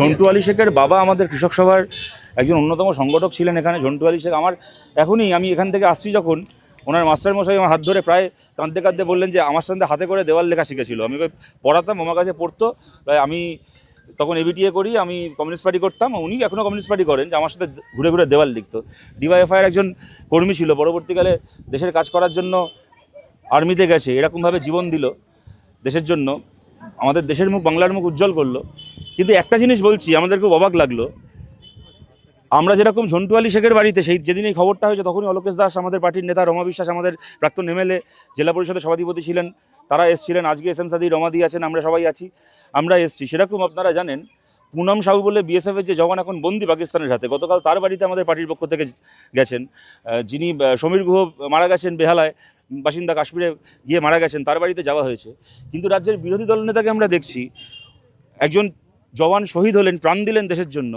ঝন্টু আলী শেখের বাবা আমাদের কৃষক সভার একজন অন্যতম সংগঠক ছিলেন এখানে, ঝন্টু আলী শেখ। আমার এখনই আমি এখান থেকে আসছি যখন, ওনার মাস্টার মশাই আমার হাত ধরে প্রায় কাঁদতে কাঁদতে বললেন যে, আমার সঙ্গে হাতে করে দেওয়াল লেখা শিখেছিল। আমি ওকে পড়াতাম আমার কাছে পড়তো। প্রায় আমি তখন এবিটিএ করি, আমি কমিউনিস্ট পার্টি করতাম। উনি এখনও কমিউনিস্ট পার্টি করেন, যে আমার সাথে ঘুরে ঘুরে দেওয়াল লিখতো। ডিওয়াইএফআইয়ের একজন কর্মী ছিল, পরবর্তীকালে দেশের কাজ করার জন্য আর্মিতে গেছে, এরকমভাবে জীবন দিল দেশের জন্য। আমাদের দেশের মুখ, বাংলার মুখ উজ্জ্বল করল। কিন্তু একটা জিনিস বলছি, আমাদের খুব অবাক লাগল। আমরা যেরকম ঝন্টু আলী শেখের বাড়িতে সেই যেদিন এই খবরটা হয়েছে, তখনই অলোকেশ দাস আমাদের পার্টির নেতা, রমা বিশ্বাস আমাদের প্রাক্তন এমএলএ, জেলা পরিষদের সভাধিপতি ছিলেন, তারা এসছিলেন। আজকে এস এম সাদি রমাদি আছেন, আমরা সবাই আছি, আমরা এসছি। সেরকম আপনারা জানেন, পুনম সাহু বলে বিএসএফের যে জওয়ান এখন বন্দি পাকিস্তানের হাতে, গতকাল তার বাড়িতে আমাদের পার্টির পক্ষ থেকে গেছেন। যিনি সমীর গুহ মারা গেছেন বেহালায়, বাসিন্দা কাশ্মীরে গিয়ে মারা গেছেন, তার বাড়িতে যাওয়া হয়েছে। কিন্তু রাজ্যের বিরোধী দল নেতাকে আমরা দেখছি, একজন জওয়ান শহীদ হলেন, প্রাণ দিলেন দেশের জন্য,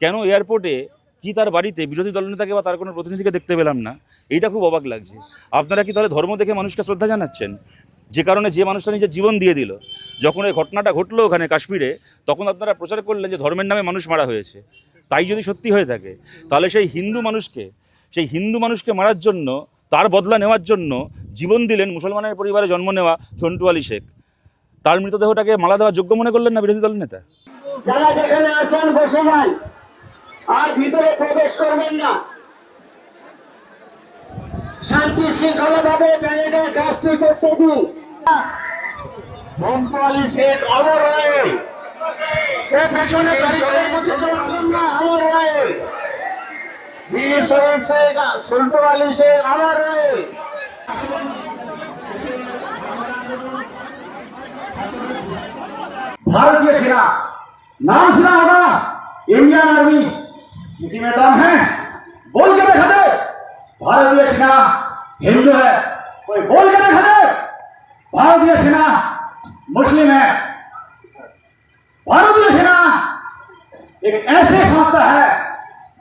কেন এয়ারপোর্টে কি তার বাড়িতে বিরোধী দলনেতাকে বা তার কোনো প্রতিনিধিকে দেখতে পেলাম না? এইটা খুব অবাক লাগছে। আপনারা কি তাহলে ধর্ম দেখে মানুষকে শ্রদ্ধা জানাচ্ছেন? যে কারণে যে মানুষটা নিজের জীবন দিয়ে দিল, যখন এই ঘটনাটা ঘটলো ওখানে কাশ্মীরে, তখন আপনারা প্রচার করলেন যে ধর্মের নামে মানুষ মারা হয়েছে। তাই যদি সত্যি হয়ে থাকে, তাহলে সেই হিন্দু মানুষকে, সেই হিন্দু মানুষকে মারার জন্য, তার বদলা নেওয়ার জন্য জীবন দিলেন মুসলমানের পরিবারে জন্ম নেওয়া ঝন্টু আলী শেখ। তার মৃতদেহটাকে মালা দেওয়ার যোগ্য মনে করলেন না বিরোধী দল নেতা? যারা যেখানে আছেন, বসে আর ভিতরে প্রবেশ করবেন না। শান্তি শৃঙ্খলা ভাবে জায়গায় কাজটি করতে দিন। শেখ অমর রায়। পেছনে অমর রায়। শেখ আলী শেখ অমর রায়। भारतीय सेना, नाम सुना होगा, इंडियन आर्मी। किसी में दम है। बोल के देखा दे, भारतीय सेना हिंदू है। कोई बोल के देखा दे, भारतीय सेना मुस्लिम है। भारतीय सेना एक ऐसी संस्था है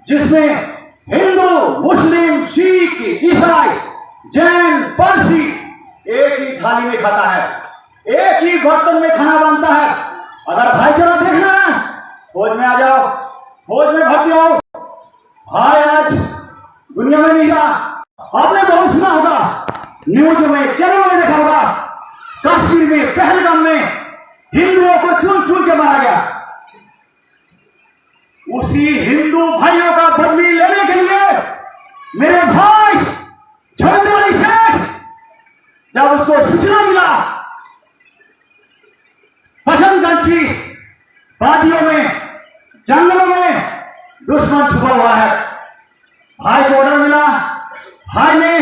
जिसमें हिंदू, मुस्लिम, सिख, ईसाई, जैन, पारसी एक ही थाली में खाता है। एक ही बर्तन में खाना बनता है। अगर भाई भाईचारा देखना है फौज में आ जाओ, फौज में भर्ती हो। भाई आज दुनिया में नहीं रहा। आपने बहुत सुना होगा, न्यूज़ में, चैनल में देखा होगा, कश्मीर में, पहलगाम में हिंदुओं को चुन चुन के मारा गया। उसी हिंदू भाइयों का बदली लेने के लिए मेरे भाई झंडू अली शेख जब उसको सूचना मिला बसंतगंज की वादियों में जंगलों में दुश्मन छुपा हुआ है भाई को ऑर्डर मिला भाई ने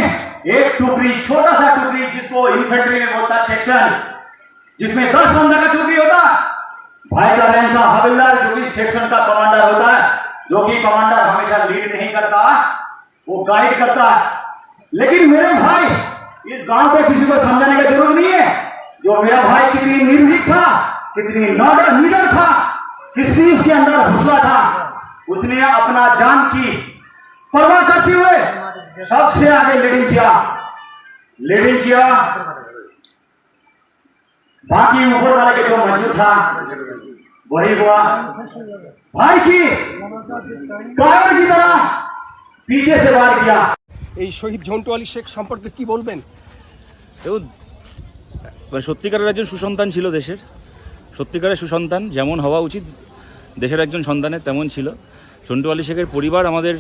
एक टुकड़ी छोटा सा टुकड़ी जिसको इन्फेंट्री में बोलता सेक्शन जिसमें दस बंदा का टुकड़ी होता भाई का रैंक था हविलदार, जो कि सेक्शन का कमांडर होता है, जो कि कमांडर हमेशा लीड नहीं करता, वो गाइड करता है। लेकिन मेरे भाई, इस गाँव पे किसी को समझाने का ज़रूरत नहीं है। जो मेरा भाई कितनी निर्भीक था, कितनी लीडर था कितनी उसके अंदर हौसला था, उसने अपना जान की परवाह करते हुए सबसे आगे लीडिंग किया। लीडिंग किया बाकी ऊपर वाले के जो मंजूर था वही हुआ भाई की कायर की तरह पीछे से वार किया এই শহীদ ঝন্টু আলী শেখ সম্পর্কে কি বলবেন দেখুন মানে সত্যিকারের একজন সুসন্তান ছিল দেশের সত্যিকারের সুসন্তান যেমন হওয়া উচিত দেশের একজন সন্তানের তেমন ছিল সন্টু আলী শেখের পরিবার আমাদের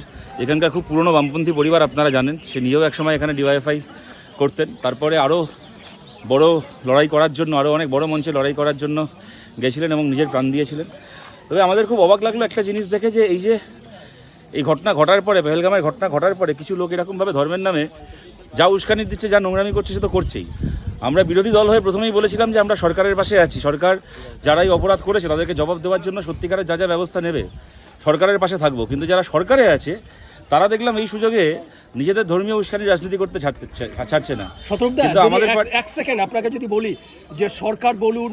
এখানকার খুব পুরনো বামপন্থী পরিবার আপনারা জানেন সে নিজেও একসময় এখানে ডিওয়াইএফআই করতেন। তারপরে আরও বড় লড়াই করার জন্য আরও অনেক বড় মঞ্চে লড়াই করার জন্য গেছিলেন এবং নিজের প্রাণ দিয়েছিলেন। তবে আমাদের খুব অবাক লাগল একটা জিনিস দেখে যে এই যে এই ঘটনা ঘটার পরে, পেহেলগামের ঘটনা ঘটার পরে কিছু লোক এরকমভাবে ধর্মের নামে যা উস্কানি দিচ্ছে, যা নোংরামি করছে সে তো করছেই। আমরা বিরোধী দল হয়ে প্রথমেই বলেছিলাম যে আমরা সরকারের পাশে আছি। সরকার যারাই অপরাধ করেছে, তাদেরকে জবাব দেওয়ার জন্য সত্যিকারের যা যা ব্যবস্থা নেবে, সরকারের পাশে থাকব। কিন্তু যারা সরকারে আছে তারা দেখলাম এই সুযোগে নিজেদের ধর্মীয় উস্কানি রাজনীতি করতে ছাড়তে ছাড়ছে না। কিন্তু আমাদের এক- সেকেন্ড আপনাকে যদি বলি যে সরকার বলুন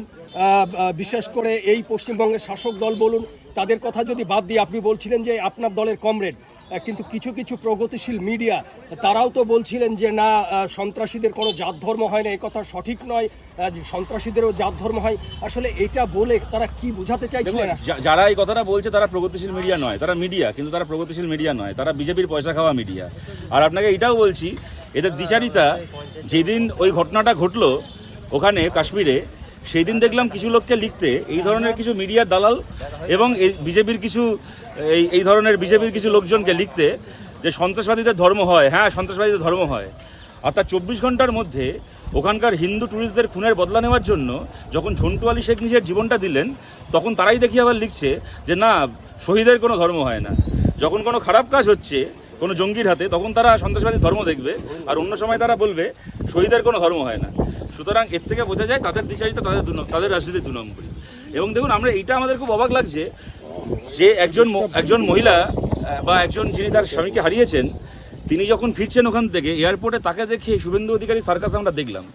বিশেষ করে এই পশ্চিমবঙ্গের শাসক দল বলুন তাদের কথা যদি বাদ দিয়ে আপনি বলছিলেন যে আপনার দলের কমরেড কিন্তু কিছু কিছু প্রগতিশীল মিডিয়া, তারাও তো বলছিলেন যে না সন্ত্রাসীদের কোনো জাত ধর্ম হয় না এই কথা সঠিক নয় সন্ত্রাসীদেরও জাত ধর্ম হয়। আসলে এটা বলে তারা কি বোঝাতে চাইছিলেন? যারা এই কথাটা বলছে তারা প্রগতিশীল মিডিয়া নয়, তারা মিডিয়া, কিন্তু তারা প্রগতিশীল মিডিয়া নয়, তারা বিজেপির পয়সা খাওয়া মিডিয়া। আর আপনাকে এটাও বলছি, এদের দ্বিচারিতা, যেদিন ওই ঘটনাটা ঘটলো, ওখানে কাশ্মীরে সেই দিন দেখলাম কিছু লোককে লিখতে এই ধরনের কিছু মিডিয়ার দালাল এবং এই বিজেপির কিছু, এই এই ধরনের বিজেপির কিছু লোকজনকে লিখতে যে সন্ত্রাসবাদীদের ধর্ম হয়। হ্যাঁ সন্ত্রাসবাদীদের ধর্ম হয়। তার চব্বিশ ঘণ্টার মধ্যে ওখানকার হিন্দু ট্যুরিস্টদের খুনের বদলা নেওয়ার জন্য যখন ঝন্টু আলী শেখ নিজের জীবনটা দিলেন, তখন তারাই দেখি আবার লিখছে যে না, শহীদের কোনো ধর্ম হয় না। যখন কোনো খারাপ কাজ হচ্ছে কোনো জঙ্গির হাতে, তখন তারা সন্ত্রাসবাদী ধর্ম দেখবে। আর অন্য সময় তারা বলবে, শহীদের কোনো ধর্ম হয় না। সুতরাং এর থেকে বোঝা যায় তাদের দ্বিচারিতা তাদের তাদের রাজনীতির দু নম্বরই। এবং দেখুন, আমরা এইটা আমাদের খুব অবাক লাগছে যে একজন একজন মহিলা বা একজন যিনি তার স্বামীকে হারিয়েছেন, তিনি যখন ফিরছেন ওখান থেকে, এয়ারপোর্টে তাকে দেখে শুভেন্দু অধিকারী সার্কাস আমরা দেখলাম।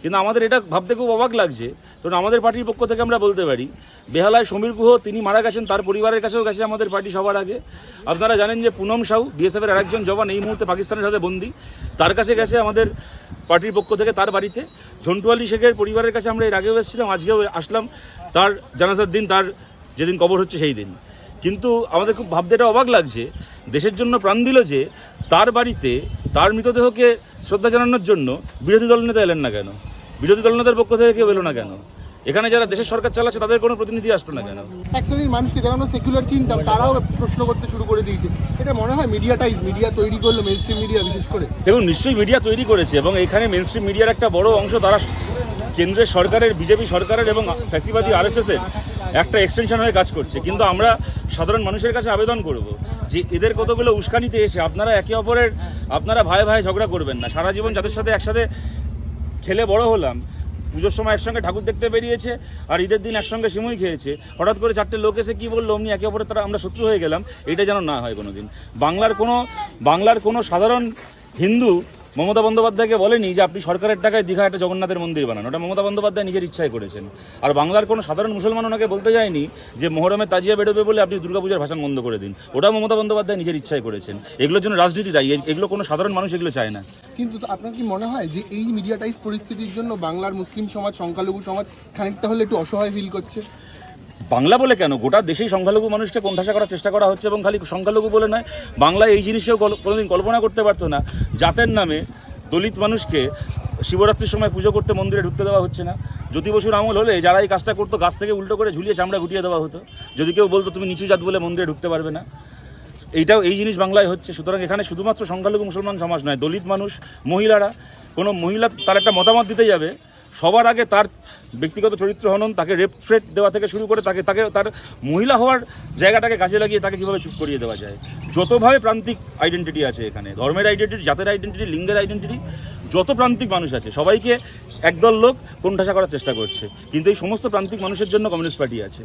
কিন্তু আমাদের এটা ভাবতে খুব অবাক লাগছে। কারণ আমাদের পার্টির পক্ষ থেকে আমরা বলতে পারি, বেহালায় সমীর গুহ, তিনি মারা গেছেন, তার পরিবারের কাছেও গেছে আমাদের পার্টি সবার আগে। আপনারা জানেন যে পুনম সাউ বিএসএফের আরেকজন জওয়ান, এই মুহূর্তে পাকিস্তানের সাথে বন্দি। তার কাছে গেছে আমাদের পার্টির পক্ষ থেকে তার বাড়িতে। ঝন্টু আলী শেখের পরিবারের কাছে আমরা এর আগেও এসেছিলাম, আজকেও আসলাম। তার জানাজার দিন, তার যেদিন কবর হচ্ছে সেই দিন। কিন্তু আমাদের খুব ভাবতে এটা অবাক লাগছে, দেশের জন্য প্রাণ দিল যে তার বাড়িতে তার মৃতদেহকে শ্রদ্ধা জানানোর জন্য বিরোধী দলনেতা এলেন না কেন? বিরোধী দলনেতার পক্ষ থেকে কেউ এলো না কেন? এখানে যারা দেশের সরকার চালাচ্ছে তাদের কোনো প্রতিনিধি আসলো না কেন? এক শ্রেণির মানুষকে যারা আমরা সেকুলার চিনতাম তারাও প্রশ্ন করতে শুরু করে দিয়েছে। এটা মনে হয় মিডিয়াটাইজ মিডিয়া তৈরি করল মেন স্ট্রিম মিডিয়া বিশেষ করে। দেখুন নিশ্চয়ই মিডিয়া তৈরি করেছে এবং এখানে মেন স্ট্রিম মিডিয়ার একটা বড় অংশ তারা কেন্দ্রের সরকারের বিজেপি সরকারের এবং ফ্যাসিবাদী আরএসএসের একটা এক্সটেনশন হয়ে কাজ করছে। কিন্তু আমরা সাধারণ মানুষের কাছে আবেদন করব যে এদের কতগুলো উস্কানিতে এসে আপনারা একে অপরের আপনারা ভাই ভাই ঝগড়া করবেন না। সারা জীবন যাদের সাথে একসাথে খেলে বড় হলাম পুজোর সময় একসঙ্গে ঠাকুর দেখতে বেরিয়েছে, আর ঈদের দিন একসঙ্গে সিমুই খেয়েছে। হঠাৎ করে চারটে লোক এসে কী বলল, অমনি একে অপরের তারা আমরা শত্রু হয়ে গেলাম, এটা যেন না হয় কোনো দিন বাংলার কোনো বাংলার কোনো সাধারণ হিন্দু মমতা বন্দ্যোপাধ্যায়কে বলেনি যে আপনি সরকারের টাকায় দীঘা একটা জগন্নাথের মন্দির বানান। ওটা মমতা বন্দ্যোপাধ্যায় নিজের ইচ্ছায় করেছেন। আর বাংলার কোনো সাধারণ মুসলমান ওনাকে বলতে যায়নি যে মহরমে তাজিয়া বেরোবে বলে আপনি দুর্গাপূজার ভাষণ বন্ধ করে দিন। ওটা মমতা বন্দ্যোপাধ্যায় নিজের ইচ্ছায় করেছেন। এগুলোর জন্য রাজনীতি দায়ী। এগুলো কোনো সাধারণ মানুষ এগুলো চায় না। কিন্তু আপনার কি মনে হয় যে এই মিডিয়াটাইজ পরিস্থিতির জন্য বাংলার মুসলিম সমাজ, সংখ্যালঘু সমাজ খানিকটা হলে একটু অসহায় ফিল করছে? বাংলা বলে কেন? গোটা দেশেই সংখ্যালঘু মানুষকে কোণঠাসা করার চেষ্টা করা হচ্ছে এবং খালি সংখ্যালঘু বলে নয়, বাংলায় এই জিনিসকেও কোনোদিন কল্পনা করতে পারতো না। জাতের নামে দলিত মানুষকে শিবরাত্রির সময় পুজো করতে মন্দিরে ঢুকতে দেওয়া হচ্ছে না। জ্যোতি বসুর আমল হলে যারা এই কাজটা করতো, গাছ থেকে উল্টো করে ঝুলিয়ে চামড়া গুটিয়ে দেওয়া হতো। যদি কেউ বলতো, তুমি নিচু জাত বলে মন্দিরে ঢুকতে পারবে না। এইটাও এই জিনিস বাংলায় হচ্ছে। সুতরাং এখানে শুধুমাত্র সংখ্যালঘু মুসলমান সমাজ নয়, দলিত মানুষ, মহিলারা, কোনো মহিলা তার একটা মতামত দিতে যাবে সবার আগে তার ব্যক্তিগত চরিত্র হনন, তাকে রেপ থ্রেট দেওয়া থেকে শুরু করে তাকে তাকে তার মহিলা হওয়ার জায়গাটাকে কাজে লাগিয়ে তাকে কীভাবে চুপ করিয়ে দেওয়া যায়। যতভাবে প্রান্তিক আইডেন্টিটি আছে এখানে, ধর্মের আইডেন্টিটি জাতের আইডেন্টিটি লিঙ্গের আইডেন্টিটি যত প্রান্তিক মানুষ আছে, সবাইকে একদল লোক কোণঠাসা করার চেষ্টা করছে। কিন্তু এই সমস্ত প্রান্তিক মানুষের জন্য কমিউনিস্ট পার্টি আছে।